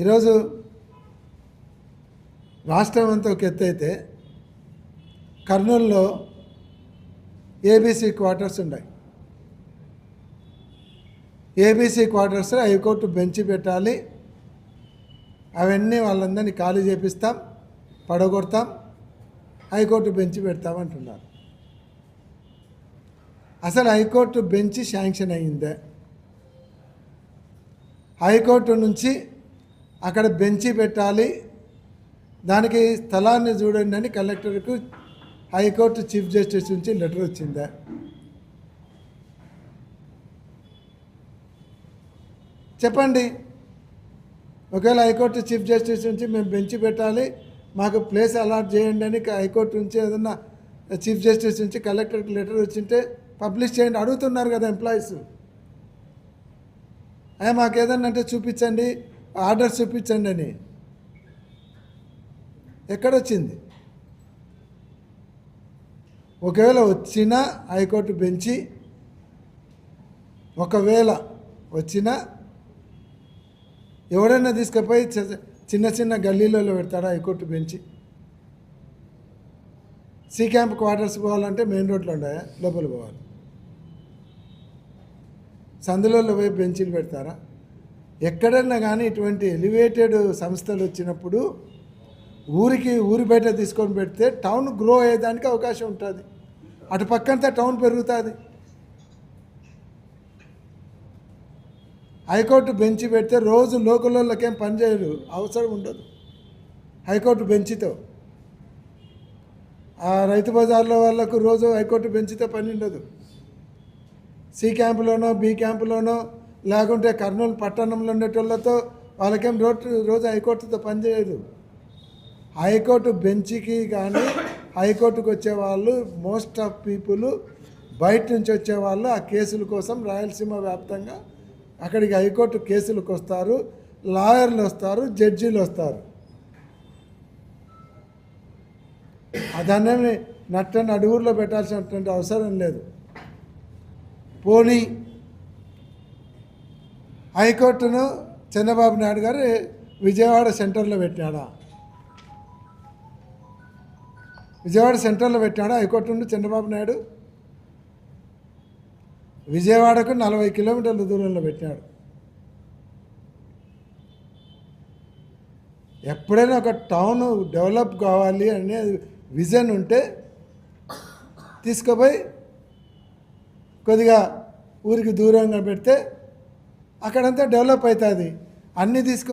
ఈరోజు రాష్ట్రం అంతా ఒక ఎత్తు అయితే కర్నూలులో ఏబీసీ క్వార్టర్స్ ఉన్నాయి. ABC quarters high court bench పెట్టాలి. అవన్నీ వాళ్ళందరినీ ఖాళీ చేపిస్తాం పడగొడతాం హైకోర్టు బెంచ్ పెడతాం అంటున్నారు. అసలు హైకోర్టు బెంచ్ శాంక్షన్ అయ్యిందే హైకోర్టు నుంచి అక్కడ బెంచి పెట్టాలి. దానికి స్థలాన్ని చూడండి అని కలెక్టర్కు హైకోర్టు చీఫ్ జస్టిస్ నుంచి లెటర్ వచ్చిందా. చెప్పండి. ఒకవేళ హైకోర్టు చీఫ్ జస్టిస్ నుంచి మేము బెంచ్ పెట్టాలి మాకు ప్లేస్ అలాట్ చేయండి అని హైకోర్టు నుంచి ఏదన్నా చీఫ్ జస్టిస్ నుంచి కలెక్టర్కి లెటర్ వచ్చింటే పబ్లిష్ చేయండి. అడుగుతున్నారు కదా ఎంప్లాయీస్. అయ్యా మాకు ఏదన్నా అంటే చూపించండి. ఆర్డర్ చూపించండి అని. ఎక్కడొచ్చింది? ఒకవేళ వచ్చినా హైకోర్టు బెంచి ఒకవేళ వచ్చినా ఎవడైనా తీసుకుపోయి చిన్న చిన్న గల్లీలలో పెడతాడా high court bench? C camp quarters పోవాలంటే మెయిన్ రోడ్లో ఉండాయా? లోపల పోవాలి. సందులలో పోయి బెంచీలు పెడతారా? ఎక్కడన్నా కానీ ఇటువంటి ఎలివేటెడ్ సంస్థలు వచ్చినప్పుడు ఊరికి ఊరి బయట తీసుకొని పెడితే టౌన్ గ్రో అయ్యేదానికి అవకాశం ఉంటుంది. అటు పక్కంతా టౌన్ పెరుగుతుంది. హైకోర్టు బెంచి పెడితే రోజు లోకల్లోకేం పని చేయరు. అవసరం ఉండదు. హైకోర్టు బెంచితో. ఆ రైతు బజార్లో వాళ్ళకు రోజు హైకోర్టు బెంచితో పని ఉండదు. సి క్యాంపులోనో బి క్యాంపులోనో లేకుంటే కర్నూలు పట్టణంలో ఉండేటోళ్ళతో వాళ్ళకేం రోడ్డు రోజు హైకోర్టుతో పనిచేయదు హైకోర్టు బెంచ్కి కానీ హైకోర్టుకు వచ్చే వాళ్ళు మోస్ట్ ఆఫ్ పీపుల్ బయట నుంచి వచ్చే వాళ్ళు ఆ కేసుల కోసం రాయలసీమ వ్యాప్తంగా అక్కడికి హైకోర్టు కేసులకు వస్తారు లాయర్లు వస్తారు జడ్జీలు వస్తారు. దాన్ని నట్టని అడుగుల్లో పెట్టాల్సినటువంటి అవసరం లేదు. పోనీ హైకోర్టును చంద్రబాబు నాయుడు గారు విజయవాడ సెంటర్లో పెట్టాడా? విజయవాడ సెంటర్లో పెట్టాడా? హైకోర్టు నుండి చంద్రబాబు నాయుడు విజయవాడకు నలభై కిలోమీటర్ల దూరంలో పెట్టాడు. ఎప్పుడైనా ఒక టౌన్ డెవలప్ కావాలి అనే విజన్ ఉంటే తీసుకుపోయి కొద్దిగా ఊరికి దూరంగా పెడితే అక్కడంతా డెవలప్ అవుతుంది. అన్నీ తీసుకు